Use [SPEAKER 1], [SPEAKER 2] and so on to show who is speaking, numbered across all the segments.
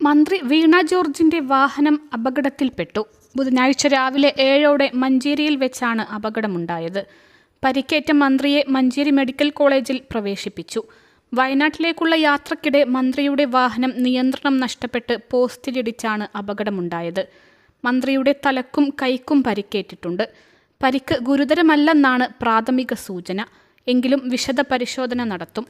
[SPEAKER 1] മന്ത്രി വീണ ജോർജിന്റെ വാഹനം അപകടത്തിൽപ്പെട്ടു. ബുധനാഴ്ച രാവിലെ ഏഴോടെ മഞ്ചേരിയിൽ വെച്ചാണ് അപകടമുണ്ടായത്. പരിക്കേറ്റ മന്ത്രിയെ മഞ്ചേരി മെഡിക്കൽ കോളേജിൽ പ്രവേശിപ്പിച്ചു. വയനാട്ടിലേക്കുള്ള യാത്രക്കിടെ മന്ത്രിയുടെ വാഹനം നിയന്ത്രണം നഷ്ടപ്പെട്ട് പോസ്റ്റിലിടിച്ചാണ് അപകടമുണ്ടായത്. മന്ത്രിയുടെ തലക്കും കൈക്കും പരിക്കേറ്റിട്ടുണ്ട്. പരിക്ക് ഗുരുതരമല്ലെന്നാണ് പ്രാഥമിക സൂചന. എങ്കിലും വിശദ പരിശോധന നടത്തും.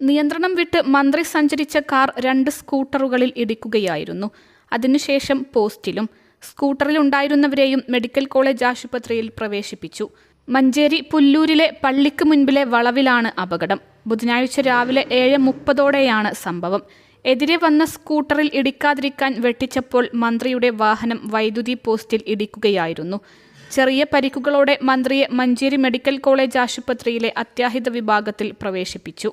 [SPEAKER 1] നിയന്ത്രണം വിട്ട് മന്ത്രി സഞ്ചരിച്ച കാർ രണ്ട് സ്കൂട്ടറുകളിൽ ഇടിക്കുകയായിരുന്നു. അതിനുശേഷം പോസ്റ്റിലും സ്കൂട്ടറിൽ ഉണ്ടായിരുന്നവരെയും മെഡിക്കൽ കോളേജ് ആശുപത്രിയിൽ പ്രവേശിപ്പിച്ചു. മഞ്ചേരി പുല്ലൂരിലെ പള്ളിക്ക് മുൻപിലെ വളവിലാണ് അപകടം. ബുധനാഴ്ച രാവിലെ ഏഴ് മുപ്പതോടെയാണ് സംഭവം. എതിരെ വന്ന സ്കൂട്ടറിൽ ഇടിക്കാതിരിക്കാൻ വെട്ടിച്ചപ്പോൾ മന്ത്രിയുടെ വാഹനം വൈദ്യുതി പോസ്റ്റിൽ ഇടിക്കുകയായിരുന്നു. ചെറിയ പരിക്കുകളോടെ മന്ത്രിയെ മഞ്ചേരി മെഡിക്കൽ കോളേജ് ആശുപത്രിയിലെ അത്യാഹിത വിഭാഗത്തിൽ പ്രവേശിപ്പിച്ചു.